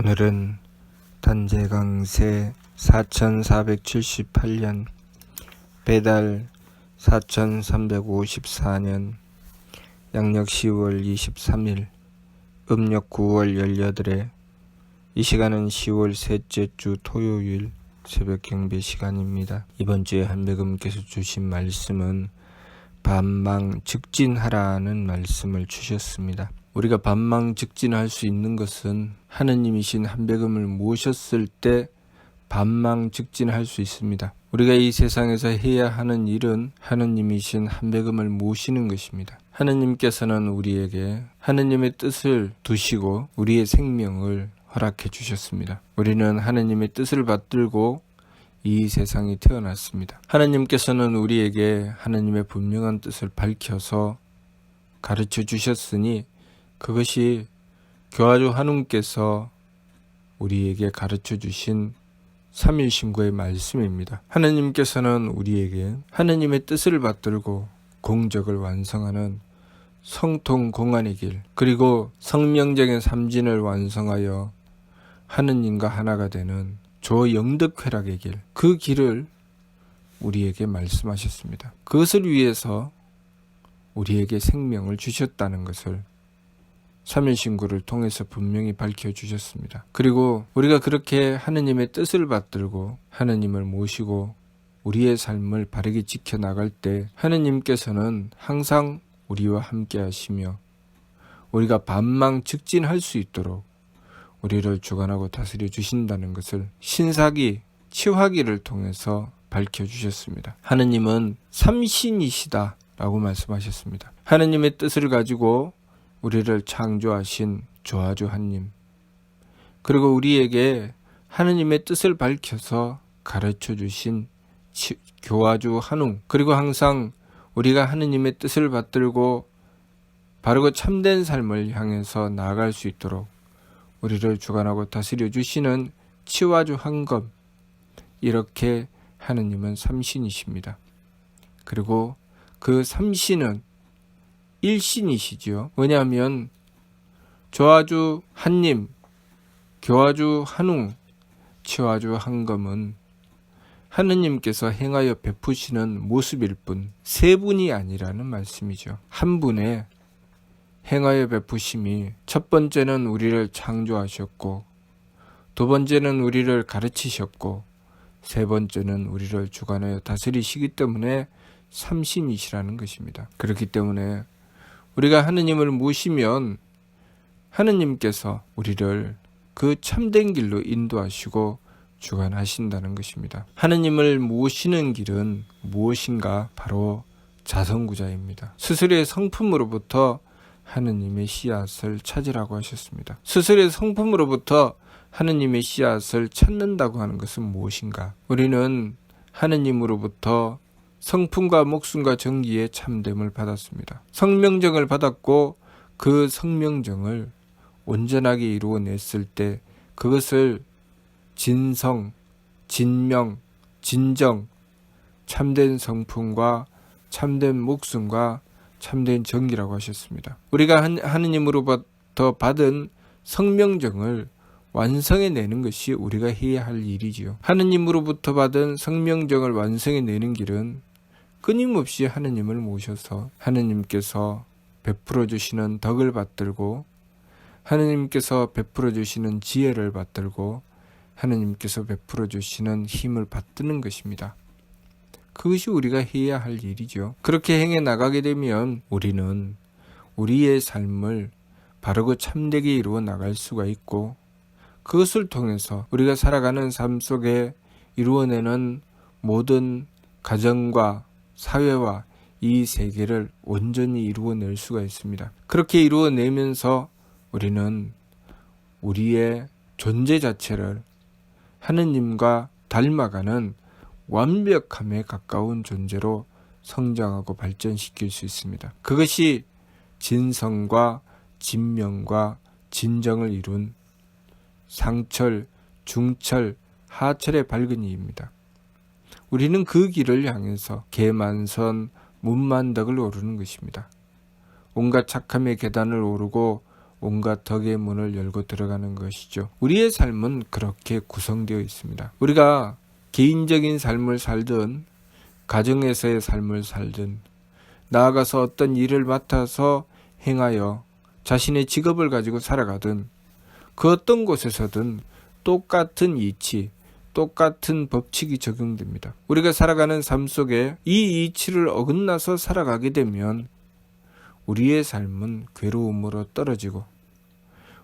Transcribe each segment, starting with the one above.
오늘은 단재강세 4478년 배달 4354년 양력 10월 23일 음력 9월 18에 이 시간은 10월 셋째 주 토요일 새벽 경배 시간입니다. 이번 주에 한배금께서 주신 말씀은 반망 직진하라는 말씀을 주셨습니다. 우리가 반망 직진할 수 있는 것은 하느님이신 한배금을 모셨을 때 반망 직진할 수 있습니다. 우리가 이 세상에서 해야 하는 일은 하느님이신 한배금을 모시는 것입니다. 하느님께서는 우리에게 하느님의 뜻을 두시고 우리의 생명을 허락해 주셨습니다. 우리는 하느님의 뜻을 받들고 이 세상에 태어났습니다. 하느님께서는 우리에게 하느님의 분명한 뜻을 밝혀서 가르쳐 주셨으니 그것이 교화주 한웅께서 우리에게 가르쳐 주신 삼일신고의 말씀입니다. 하느님께서는 우리에게 하느님의 뜻을 받들고 공적을 완성하는 성통공안의 길, 그리고 성명적인 삼진을 완성하여 하느님과 하나가 되는 조영덕회락의 길, 그 길을 우리에게 말씀하셨습니다. 그것을 위해서 우리에게 생명을 주셨다는 것을 삼일신구를 통해서 분명히 밝혀주셨습니다. 그리고 우리가 그렇게 하느님의 뜻을 받들고 하느님을 모시고 우리의 삶을 바르게 지켜나갈 때 하느님께서는 항상 우리와 함께 하시며 우리가 반망 직진할 수 있도록 우리를 주관하고 다스려 주신다는 것을 신사기 치화기를 통해서 밝혀 주셨습니다. 하느님은 삼신이시다 라고 말씀하셨습니다. 하느님의 뜻을 가지고 우리를 창조하신 조아주 하님 그리고 우리에게 하느님의 뜻을 밝혀서 가르쳐 주신 교화주 한웅 그리고 항상 우리가 하느님의 뜻을 받들고 바르고 참된 삶을 향해서 나아갈 수 있도록 우리를 주관하고 다스려 주시는 치와주 한검 이렇게 하느님은 삼신이십니다. 그리고 그 삼신은 일신이시지요. 왜냐하면 조아주 한님, 교아주 한웅, 치와주 한검은 하느님께서 행하여 베푸시는 모습일 뿐 세 분이 아니라는 말씀이죠. 한 분의 행하여 베푸심이 첫 번째는 우리를 창조하셨고 두 번째는 우리를 가르치셨고 세 번째는 우리를 주관하여 다스리시기 때문에 삼신이시라는 것입니다. 그렇기 때문에 우리가 하느님을 모시면 하느님께서 우리를 그 참된 길로 인도하시고 주관하신다는 것입니다. 하느님을 모시는 길은 무엇인가? 바로 자성구자입니다. 스스로의 성품으로부터 하느님의 씨앗을 찾으라고 하셨습니다. 스스로의 성품으로부터 하느님의 씨앗을 찾는다고 하는 것은 무엇인가? 우리는 하느님으로부터 성품과 목숨과 정기의 참됨을 받았습니다. 성명정을 받았고 그 성명정을 온전하게 이루어냈을 때 그것을 진성, 진명, 진정, 참된 성품과 참된 목숨과 참된 정기라고 하셨습니다. 우리가 하느님으로부터 받은 성명정을 완성해 내는 것이 우리가 해야 할 일이지요. 하느님으로부터 받은 성명정을 완성해 내는 길은 끊임없이 하느님을 모셔서 하느님께서 베풀어 주시는 덕을 받들고 하느님께서 베풀어 주시는 지혜를 받들고 하느님께서 베풀어 주시는 힘을 받드는 것입니다. 그것이 우리가 해야 할 일이죠. 그렇게 행해 나가게 되면 우리는 우리의 삶을 바르고 참되게 이루어 나갈 수가 있고 그것을 통해서 우리가 살아가는 삶 속에 이루어내는 모든 가정과 사회와 이 세계를 온전히 이루어낼 수가 있습니다. 그렇게 이루어내면서 우리는 우리의 존재 자체를 하느님과 닮아가는 완벽함에 가까운 존재로 성장하고 발전시킬 수 있습니다. 그것이 진성과 진명과 진정을 이룬 상철, 중철, 하철의 밝은 이입니다. 우리는 그 길을 향해서 개만선, 문만덕을 오르는 것입니다. 온갖 착함의 계단을 오르고 온갖 덕의 문을 열고 들어가는 것이죠. 우리의 삶은 그렇게 구성되어 있습니다. 우리가 개인적인 삶을 살든 가정에서의 삶을 살든 나아가서 어떤 일을 맡아서 행하여 자신의 직업을 가지고 살아가든 그 어떤 곳에서든 똑같은 이치, 똑같은 법칙이 적용됩니다. 우리가 살아가는 삶 속에 이 이치를 어긋나서 살아가게 되면 우리의 삶은 괴로움으로 떨어지고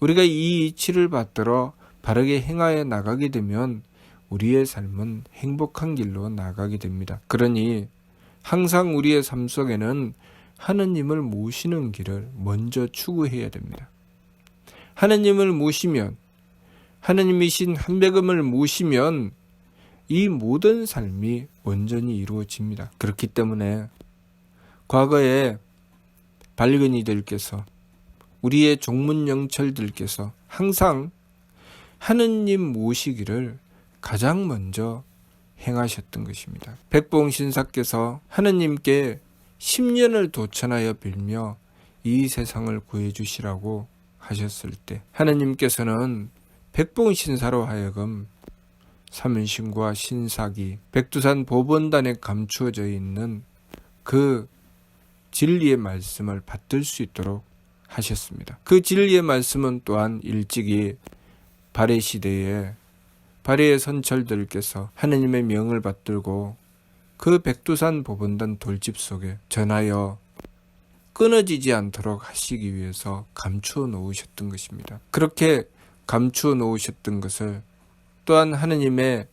우리가 이 이치를 받들어 바르게 행하여 나가게 되면 우리의 삶은 행복한 길로 나가게 됩니다. 그러니 항상 우리의 삶 속에는 하느님을 모시는 길을 먼저 추구해야 됩니다. 하느님을 모시면 하느님이신 한백음을 모시면 이 모든 삶이 온전히 이루어집니다. 그렇기 때문에 과거에 발근이들께서 우리의 종문영철들께서 항상 하느님 모시기를 가장 먼저 행하셨던 것입니다. 백봉 신사께서 하느님께 10년을 도천하여 빌며 이 세상을 구해주시라고 하셨을 때 하느님께서는 백봉 신사로 하여금 사문신과 신사기 백두산 보본단에 감추어져 있는 그 진리의 말씀을 받들 수 있도록 하셨습니다. 그 진리의 말씀은 또한 일찍이 발해 시대에 발해의 선철들께서 하느님의 명을 받들고 그 백두산 보본단 돌집 속에 전하여 끊어지지 않도록 하시기 위해서 감추어 놓으셨던 것입니다. 그렇게 감추어 놓으셨던 것을 또한 하느님의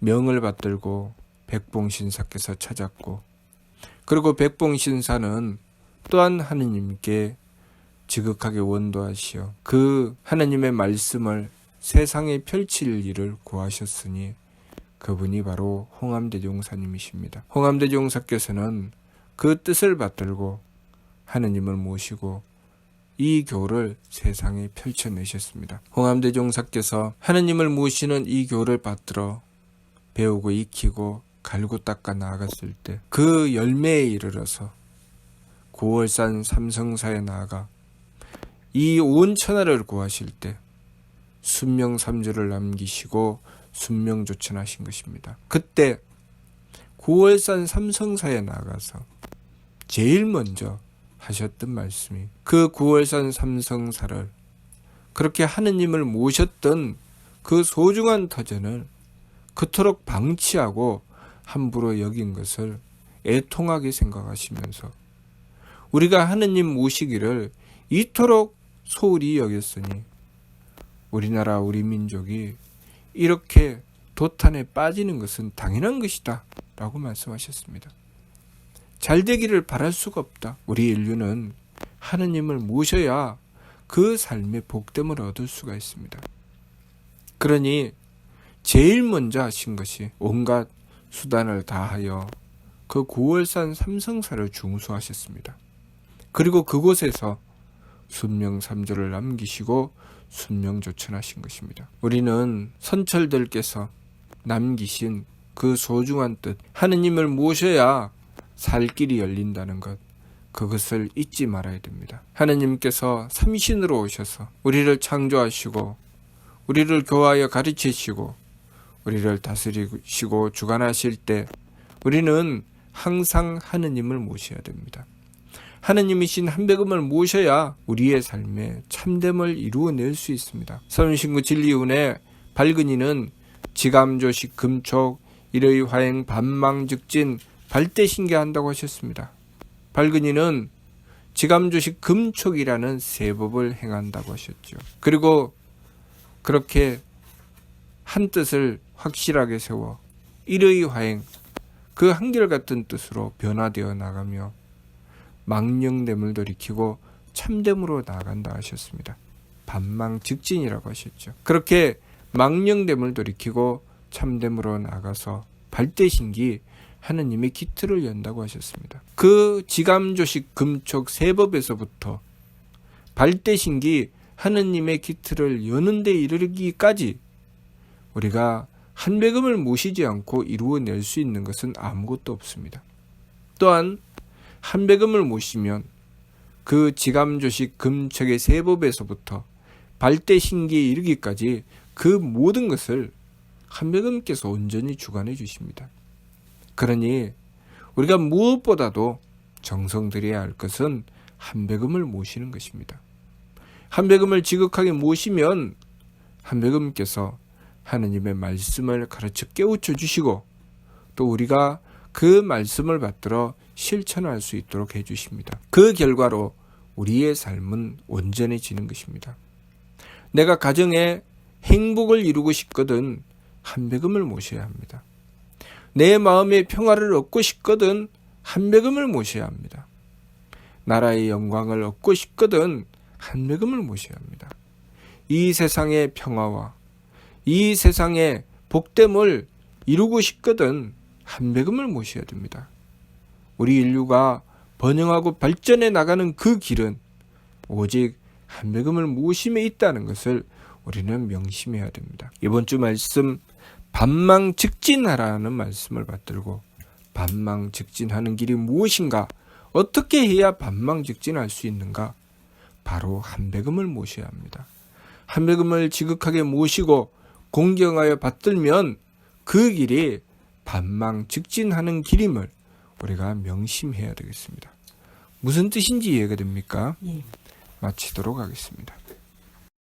명을 받들고 백봉신사께서 찾았고 그리고 백봉신사는 또한 하느님께 지극하게 원도하시어 그 하나님의 말씀을 세상에 펼칠 일을 구하셨으니 그분이 바로 홍암대 종사님이십니다. 홍암대 종사께서는 그 뜻을 받들고 하느님을 모시고 이 교를 세상에 펼쳐내셨습니다. 홍암대종사께서 하느님을 모시는 이 교를 받들어 배우고 익히고 갈고 닦아 나아갔을 때 그 열매에 이르러서 9월산 삼성사에 나아가 이 온 천하를 구하실 때 순명삼주를 남기시고 순명조천하신 것입니다. 그때 9월산 삼성사에 나가서 제일 먼저 하셨던 말씀이 그 9월산 삼성사를 그렇게 하느님을 모셨던 그 소중한 터전을 그토록 방치하고 함부로 여긴 것을 애통하게 생각하시면서 우리가 하느님 모시기를 이토록 소홀히 여겼으니 우리나라 우리 민족이 이렇게 도탄에 빠지는 것은 당연한 것이다 라고 말씀하셨습니다. 잘 되기를 바랄 수가 없다. 우리 인류는 하느님을 모셔야 그 삶의 복됨을 얻을 수가 있습니다. 그러니 제일 먼저 하신 것이 온갖 수단을 다하여 그 9월산 삼성사를 중수하셨습니다. 그리고 그곳에서 순명삼조를 남기시고 순명조천하신 것입니다. 우리는 선철들께서 남기신 그 소중한 뜻, 하느님을 모셔야 살 길이 열린다는 것, 그것을 잊지 말아야 됩니다. 하느님께서 삼신으로 오셔서 우리를 창조하시고, 우리를 교화하여 가르치시고, 우리를 다스리시고 주관하실 때 우리는 항상 하느님을 모셔야 됩니다. 하느님이신 한백음을 모셔야 우리의 삶에 참됨을 이루어낼 수 있습니다. 서른신구 진리운의 발근이는 지감조식 금촉 일의 화행 반망 즉진 발대신계 한다고 하셨습니다. 발근이는 지감조식 금촉이라는 세법을 행한다고 하셨죠. 그리고 그렇게 한 뜻을 확실하게 세워 일의 화행 그 한결같은 뜻으로 변화되어 나가며 망령됨을 돌이키고 참됨으로 나아간다 하셨습니다. 반망즉진이라고 하셨죠. 그렇게 망령됨을 돌이키고 참됨으로 나가서 발대신기 하느님의 기틀을 연다고 하셨습니다. 그 지감조식 금촉 세법에서부터 발대신기 하느님의 기틀을 여는데 이르기까지 우리가 한백음을 모시지 않고 이루어낼 수 있는 것은 아무것도 없습니다. 또한 한백음을 모시면 그 지감조식 금척의 세법에서부터 발대신기에 이르기까지 그 모든 것을 한백음께서 온전히 주관해 주십니다. 그러니 우리가 무엇보다도 정성 들여야 할 것은 한백음을 모시는 것입니다. 한백음을 지극하게 모시면 한백음께서 하느님의 말씀을 가르쳐 깨우쳐 주시고 또 우리가 그 말씀을 받들어 실천할 수 있도록 해 주십니다. 그 결과로 우리의 삶은 온전해지는 것입니다. 내가 가정에 행복을 이루고 싶거든 한백음을 모셔야 합니다. 내 마음의 평화를 얻고 싶거든 한백음을 모셔야 합니다. 나라의 영광을 얻고 싶거든 한백음을 모셔야 합니다. 이 세상의 평화와 이 세상의 복됨을 이루고 싶거든 한백음을 모셔야 됩니다. 우리 인류가 번영하고 발전해 나가는 그 길은 오직 한백음을 모심에 있다는 것을 우리는 명심해야 됩니다. 이번 주 말씀 반망즉진하라는 말씀을 받들고 반망즉진하는 길이 무엇인가? 어떻게 해야 반망즉진할 수 있는가? 바로 한백음을 모셔야 합니다. 한백음을 지극하게 모시고 공경하여 받들면 그 길이 반망즉진하는 길임을 우리가 명심해야 되겠습니다. 무슨 뜻인지 이해가 됩니까? 예. 마치도록 하겠습니다.